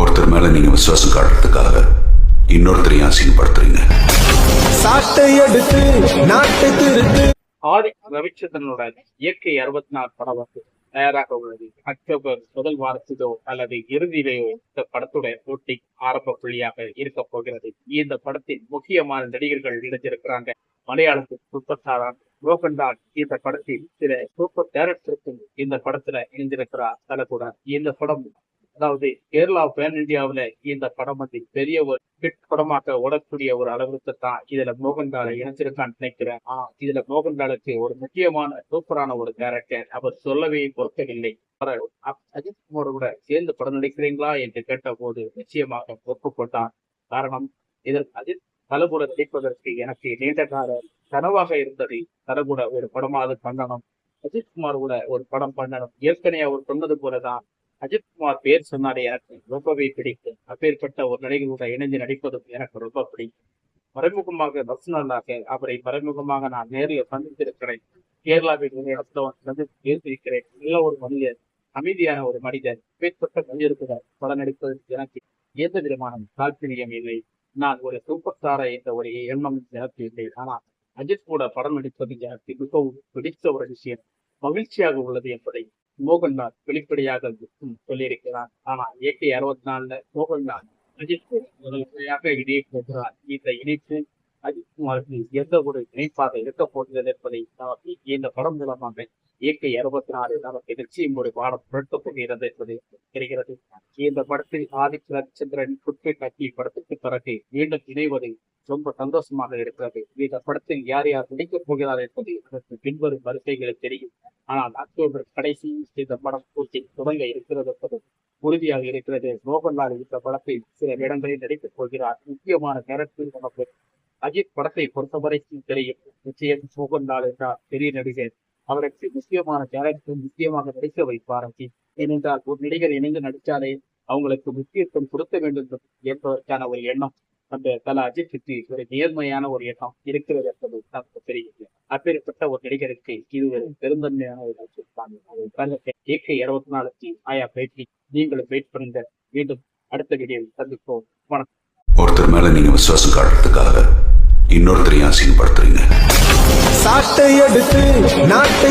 ஒருத்தர் மேல நீங்க விசுவாசம் காட்டுறதுக்காக இன்னொருத்தரையும் அசிங்கப்படுத்துறீங்க. சாட்டை எடுத்து நாட்டை திருத்து. ஆதி ரவிச்சந்திரனுடன் இயற்கை அறுபத்தி நாலு படம் வந்து தயாராக உள்ளது. அக்டோபர் முதல் வாரத்திலோ அல்லது இறுதியிலேயோ இந்த படத்துடைய போட்டி ஆரம்ப புள்ளியாக இருக்க போகிறது. இந்த படத்தின் முக்கியமான நடிகர்கள் இணைஞ்சிருக்கிறாங்க மலையாளத்தில் சூப்பர் ஸ்டாரான இந்த படத்தில் சில சூப்பர் டேரக்டருக்கும் இந்த படத்துல இணைந்திருக்கிறார். கூட இந்த படம் அதாவது கேரளா பேன் இந்தியாவுல இந்த படம் வந்து பெரிய ஒரு ஹிட் படமாக ஓடக்கூடிய ஒரு அளவிற்கு தான் இதுல மோகன்லாலை இணைச்சிருக்கான்னு நினைக்கிறேன். ஆனா இதுல மோகன்லாலுக்கு ஒரு முக்கியமான சூப்பரான ஒரு கேரக்டர் அவர் சொல்லவே பொறுக்கவில்லை அஜித் குமார் கூட சேர்ந்து படம் நடிக்கிறீங்களா என்று கேட்ட போது நிச்சயமாக ஒப்புக்கொண்டார். காரணம் இதற்கு அஜித் தலபுர நடிப்பதற்கு எனக்கு நீண்ட கால கனவாக இருந்தது. தலபுர ஒரு படமாவது பண்ணணும். அஜித் குமார் கூட ஒரு படம் பண்ணணும். ஏற்கனவே அவர் சொன்னது போலதான் அஜித் குமார் பேர் சொன்னாலே எனக்கு ரொம்பவே பிடிக்கும். அப்பேற்பட்ட ஒரு நடிகரோட இணைந்து நடிப்பதும் எனக்கு ரொம்ப பிடிக்கும். மறைமுகமாக பர்சனலாக அவரை மறைமுகமாக நான் நேரில் சந்தித்திருக்கிறேன். கேரளாவில் ஒரு இடத்துல பேசியிருக்கிறேன். நல்ல ஒரு மனிதர் அமைதியான ஒரு மனிதர் பேர்பட்ட மனிதர்கள் படம் நடிப்பது எனக்கு எந்த விதமான தாற்பயம் இல்லை. நான் ஒரு சூப்பர் ஸ்டாரை என்ற ஒரு எண்ணம் எனக்கு இல்லை. ஆனால் அஜித் கூட படம் நடிப்பது எனக்கு மிகவும் பிடித்த ஒரு விஷயம். மகிழ்ச்சியாக உள்ளது என்பதை மோகன்லால் வெளிப்படையாக சொல்லியிருக்கிறார். ஆனால் இயற்கை அறுபத்தி நாலுல மோகன்லால் அஜித் முதல்முறையாக இணைய போகிறார் இந்த இணைப்பு அஜித் எந்த ஒரு இணைப்பாக இருக்க போகிறது என்பதை நமக்கு இந்த படம் மூலமாக இயற்கை அறுபத்தி நாலு நமக்கு நிச்சயம் ஒரு பாடம் புரட்டப் போகிறது என்பது தெரிகிறது. இந்த படத்தில் ஆதித்ய ரவிச்சந்திரன் குட்பை கட்சி படத்துக்கு பிறகு மீண்டும் இணைவது ரொம்ப சந்தோஷமாக இருக்கிறது. இந்த படத்தில் யார் யார் நடிக்கப் போகிறார் என்பது அதற்கு பின்வரும் வரிசைகள் தெரியும். ஆனால் அக்டோபர் கடைசி இந்த படம் பூர்த்தி தொடங்க இருக்கிறது என்பது உறுதியாக இருக்கிறது. மோகன்லால் இந்த படத்தில் சில இடங்களில் நடித்துக் கொள்கிறார் முக்கியமான நேரத்தில் நமக்கு அஜித் படத்தை பொறுத்தவரைக்கும் தெரியும் நிச்சயம் மோகன்லால் என்றார் பெரிய நடிகர். அவருக்கு முக்கியமான கேரக்டர் முக்கியமாக நடிக்க வைப்பார் அஜித். ஏனென்றால் ஒரு நடிகர் இணைந்து நடித்தாலே அவங்களுக்கு முக்கியத்துவம் கொடுக்க வேண்டும் என்பதற்கான ஒரு எண்ணம் அந்த தல சுற்றி ஒரு நேர்மையான ஒரு எண்ணம் இருக்கிறது என்பது நமக்கு தெரியுது அப்பேற்பட்ட ஒரு நடிகருக்கு இது ஒரு பெருந்தன்மையான ஒரு விஷயம் இருபத்தி நாலுக்கு ஆயா பேட்டி நீங்களும் வெயிட் பண்ணுங்க மீண்டும் அடுத்த வீடியோவில் சந்திப்போம். வணக்கம். ஒருத்தர் மேல நீங்க விசுவாசம் காட்டுறதுக்காக இன்னொருத்தரையும் அசிங்கப்படுத்துறீங்க. சாட்டை எடுத்து நாட்டை